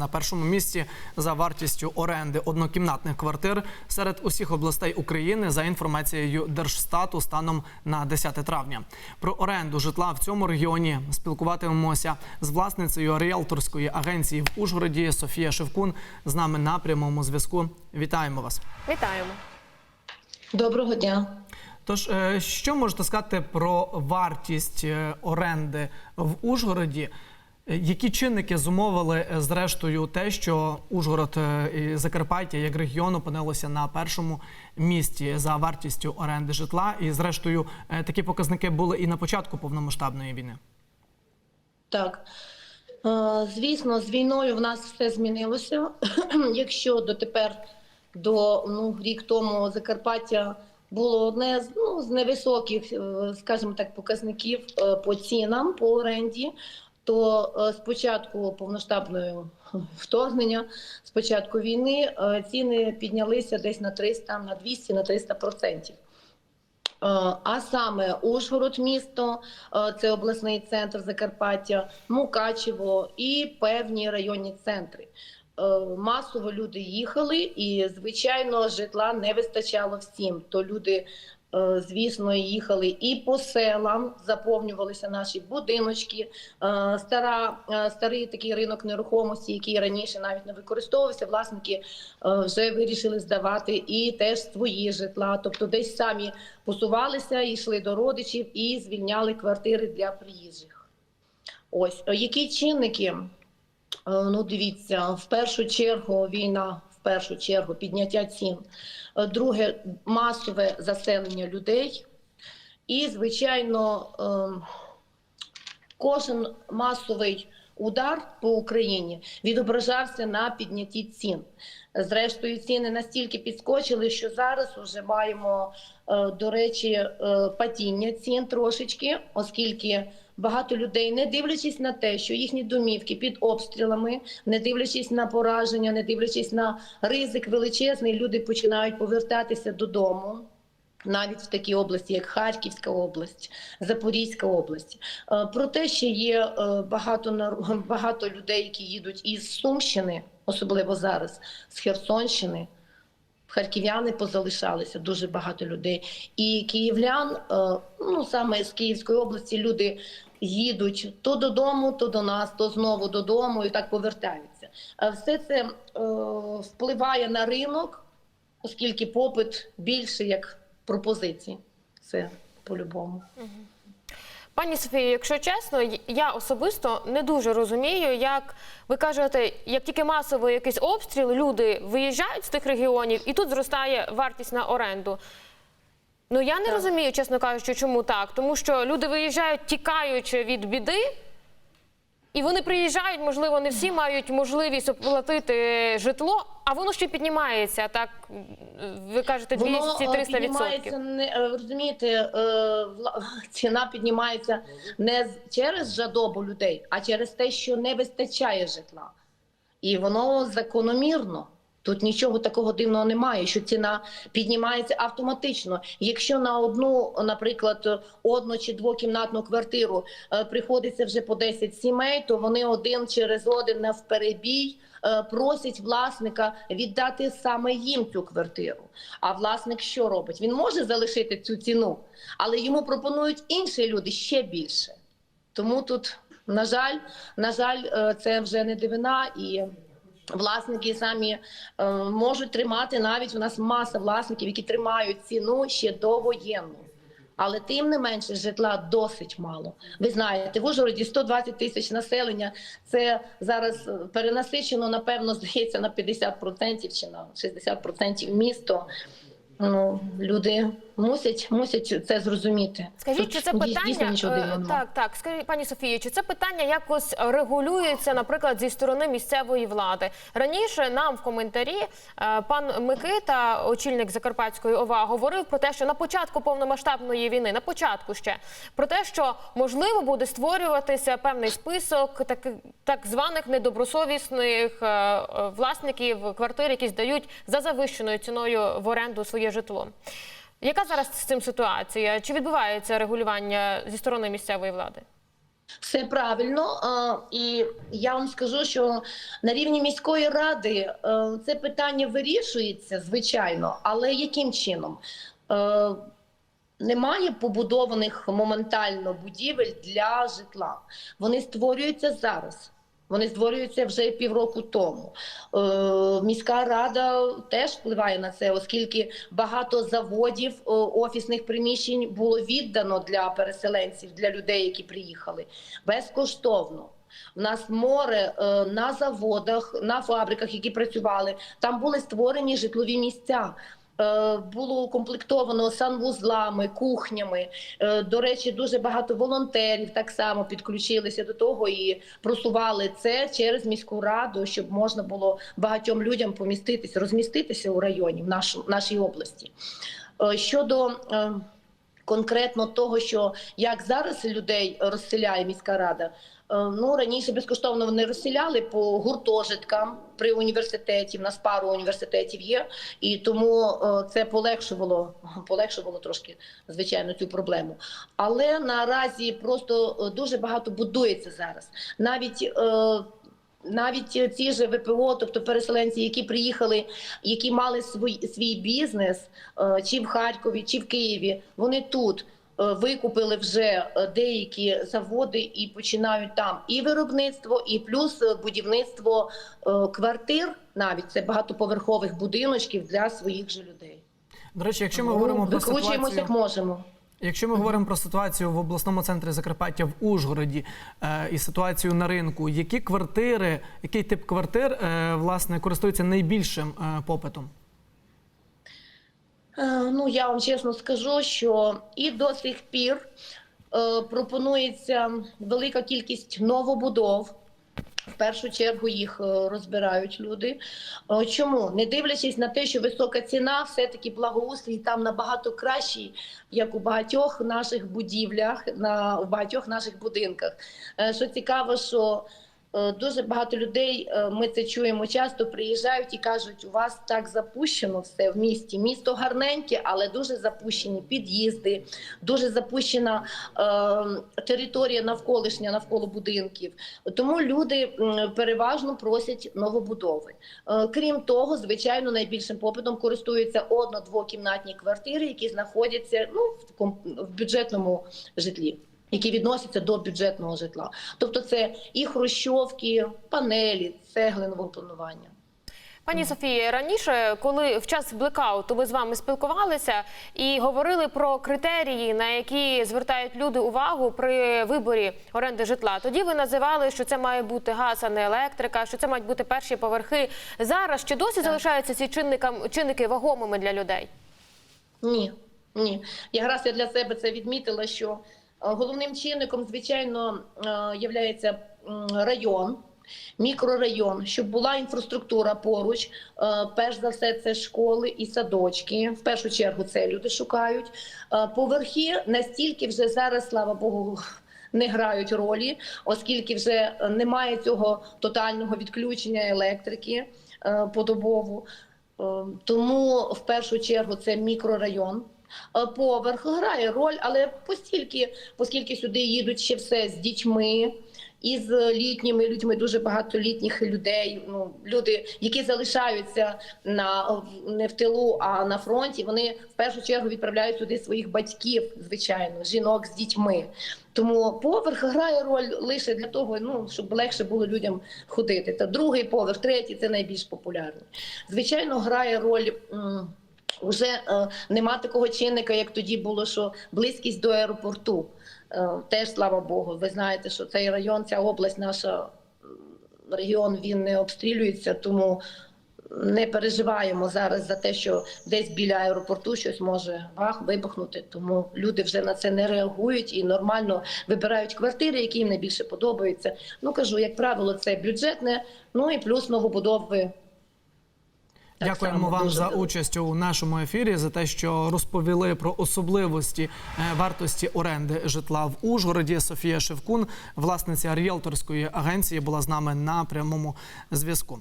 На першому місці за вартістю оренди однокімнатних квартир серед усіх областей України за інформацією Держстату станом на 10 травня. Про оренду житла в цьому регіоні спілкуватимемося з власницею ріелторської агенції в Ужгороді Софія Шевкун з нами на прямому зв'язку. Вітаємо вас. Вітаємо. Доброго дня. Тож, е, що можете сказати про вартість е, оренди в Ужгороді? Е, Які чинники зумовили е, зрештою те, що Ужгород е, і Закарпаття як регіон опинилося на першому місці за вартістю оренди житла? І зрештою такі показники були і на початку повномасштабної війни. Так. Звісно, з війною в нас все змінилося. Якщо дотепер до ну, рік тому Закарпаття було одне з, ну, з невисоких, скажімо так, показників по цінам по оренді, то е, з початку повноштабного вторгнення, з початку війни, е, ціни піднялися десь на 300, на 200, на 300 процентів. Е, А саме Ужгород, місто, е, це обласний центр Закарпаття, Мукачево і певні районні центри. Е, Масово люди їхали, і звичайно, житла не вистачало всім. То люди, е, звісно, їхали і по селам, заповнювалися наші будиночки. Е, Стара, е, старий такий ринок нерухомості, який раніше навіть не використовувався, власники е, вже вирішили здавати і теж свої житла. Тобто, десь самі посувалися, йшли до родичів і звільняли квартири для приїжджих. Ось Е, які чинники? Е, Ну, дивіться, в першу чергу війна, в першу чергу підняття цін. Е, Друге масове заселення людей. І, звичайно, ем, кожен масовий удар по Україні відображався на піднятті цін. Зрештою, ціни настільки підскочили, що зараз вже маємо, е, до речі, е, падіння цін трошечки, оскільки багато людей, не дивлячись на те, що їхні домівки під обстрілами, не дивлячись на пораження, не дивлячись на ризик величезний, люди починають повертатися додому навіть в такій області, як Харківська область, Запорізька область. Е, Проте ще є е, багато багато людей, які їдуть із Сумщини, особливо зараз, з Херсонщини. Харків'яни позалишалися дуже багато людей. І київлян, е, ну саме з Київської області, люди їдуть то додому, то до нас, то знову додому, і так повертаються. Все це впливає на ринок, оскільки попит більше як пропозиції. Це по-любому. Пані Софію, якщо чесно, я особисто не дуже розумію, як ви кажете, як тільки масовий якийсь обстріл, люди виїжджають з тих регіонів, і тут зростає вартість на оренду. Ну я не Так. розумію, чесно кажучи, чому так. Тому що люди виїжджають, тікаючи від біди, і вони приїжджають, можливо, не всі мають можливість оплатити житло, а воно ще піднімається. Так ви кажете, 200-300%. піднімається не е, розумієте, е, ціна піднімається не через жадобу людей, а через те, що не вистачає житла. І воно закономірно. Тут нічого такого дивного немає, що ціна піднімається автоматично. Якщо на одну, наприклад, одну чи двокімнатну квартиру е, приходиться вже по 10 сімей, то вони один через один навперебій е, просять власника віддати саме їм цю квартиру. А власник що робить? Він може залишити цю ціну, але йому пропонують інші люди ще більше. Тому тут, на жаль, на жаль, е, це вже не дивина і. Власники самі е, можуть тримати навіть у нас маса власників, які тримають ціну ще довоєнну. Але тим не менше житла досить мало. Ви знаєте, в Ужгороді 120 тисяч населення. Це зараз е, перенасичено, напевно, здається, на 50% чи на 60% місто. Ну, люди мусять, мусять це зрозуміти. Скажіть, Тут чи це питання е, так, так, скажіть, пані Софію, чи це питання якось регулюється, наприклад, зі сторони місцевої влади? Раніше нам в коментарі е, пан Микита, очільник Закарпатської ОВА, говорив про те, що на початку повномасштабної війни, на початку ще про те, що можливо буде створюватися певний список так, так званих недобросовісних е, е, власників квартир, які здають за завищеною ціною в оренду своє житло. Яка зараз з цим ситуація? Чи відбувається регулювання зі сторони місцевої влади? Все правильно, і я вам скажу, що на рівні міської ради е, це питання вирішується, звичайно, але яким чином? Е, Немає побудованих моментально будівель для житла. Вони створюються зараз. Вони створюються вже півроку тому. Е, міська рада теж впливає на це, оскільки багато заводів е, офісних приміщень було віддано для переселенців, для людей, які приїхали безкоштовно. У нас море е, на заводах, на фабриках, які працювали. Там були створені житлові місця. Е, Було укомплектовано санвузлами, кухнями. Е, До речі, дуже багато волонтерів так само підключилися до того і просували це через міську раду, щоб можна було багатьом людям поміститися, розміститися у районі в нашій області. Е, Щодо конкретно того, що як зараз людей розселяє міська рада. Е, Ну раніше безкоштовно вони розселяли по гуртожиткам при університеті. В нас пару університетів є, і тому е, це полегшувало, полегшувало трошки звичайно цю проблему. Але наразі просто е, дуже багато будується зараз. Навіть навіть ці ж ВПО, тобто переселенці, які приїхали, які мали свій, свій бізнес чи в Харкові, чи в Києві, вони тут викупили вже е, деякі заводи і починають там і виробництво, і плюс е, будівництво е, квартир, навіть це багатоповерхових будиночків для своїх же людей. До речі, якщо ми Ну, говоримо про Викручуємося як можемо. якщо ми говоримо про ситуацію в обласному центрі Закарпаття в Ужгороді е, і ситуацію на ринку, які квартири, який тип квартир е, власне користується найбільшим е, попитом? Е, Ну, я вам чесно скажу, що і до сих пір е, пропонується велика кількість новобудов. В першу чергу їх е, розбирають люди. Чому? Не дивлячись на те, що висока ціна, все-таки благоустрій там набагато кращий, як у багатьох наших будівлях, на, у багатьох наших будинках. Що цікаво, що дуже багато людей, е, ми це чуємо часто, приїжджають і кажуть, у вас так запущено все в місті. Місто гарненьке, але дуже запущені під'їзди, дуже запущена е, територія навколишня навколо будинків. Тому люди переважно просять новобудови. Е, Крім того, звичайно, найбільшим попитом користуються одно-двокімнатні квартири, які знаходяться ну, в бюджетному житлі. Які відносяться до бюджетного житла, тобто це і хрущовки, панелі, цеглинового планування. Пані Софії, раніше, коли в час блекауту ми з вами спілкувалися і говорили про критерії, на які звертають люди увагу при виборі оренди житла, тоді ви називали, що це має бути газ, а не електрика, що це мають бути перші поверхи. Зараз чи досі залишаються ці чинникам чинники вагомими для людей? Ні, ні. Якраз я для себе це відмітила, що головним чинником, звичайно, є район. Мікрорайон, щоб була інфраструктура поруч. Е, Перш за все, це школи і садочки. В першу чергу це люди шукають. Е, Поверхи настільки вже зараз, слава Богу, не грають ролі, оскільки вже немає цього тотального відключення електрики е, подобово. Е, Тому в першу чергу це мікрорайон. Е, Поверх грає роль, але постільки, оскільки сюди їдуть ще все з дітьми. І з літніми людьми дуже багато літніх людей. Ну люди, які залишаються на не в тилу, а на фронті. Вони в першу чергу відправляють сюди своїх батьків, звичайно, жінок з дітьми. Тому поверх грає роль лише для того, ну щоб легше було людям ходити. Та другий поверх, третій це найбільш популярний. Звичайно, грає роль. Уже е, нема такого чинника, як тоді було, що близькість до аеропорту. Е, теж слава Богу. Ви знаєте, що цей район, ця область, наша регіон, він не обстрілюється, тому не переживаємо зараз за те, що десь біля аеропорту щось може бах, вибухнути. Тому люди вже на це не реагують і нормально вибирають квартири, які їм найбільше подобаються. Ну кажу, як правило, це бюджетне, ну і плюс новобудови. Так Дякуємо вам за участь у нашому ефірі, за те, що розповіли про особливості е, вартості оренди житла в Ужгороді. Софія Шевкун, власниця ріелторської агенції, була з нами на прямому зв'язку.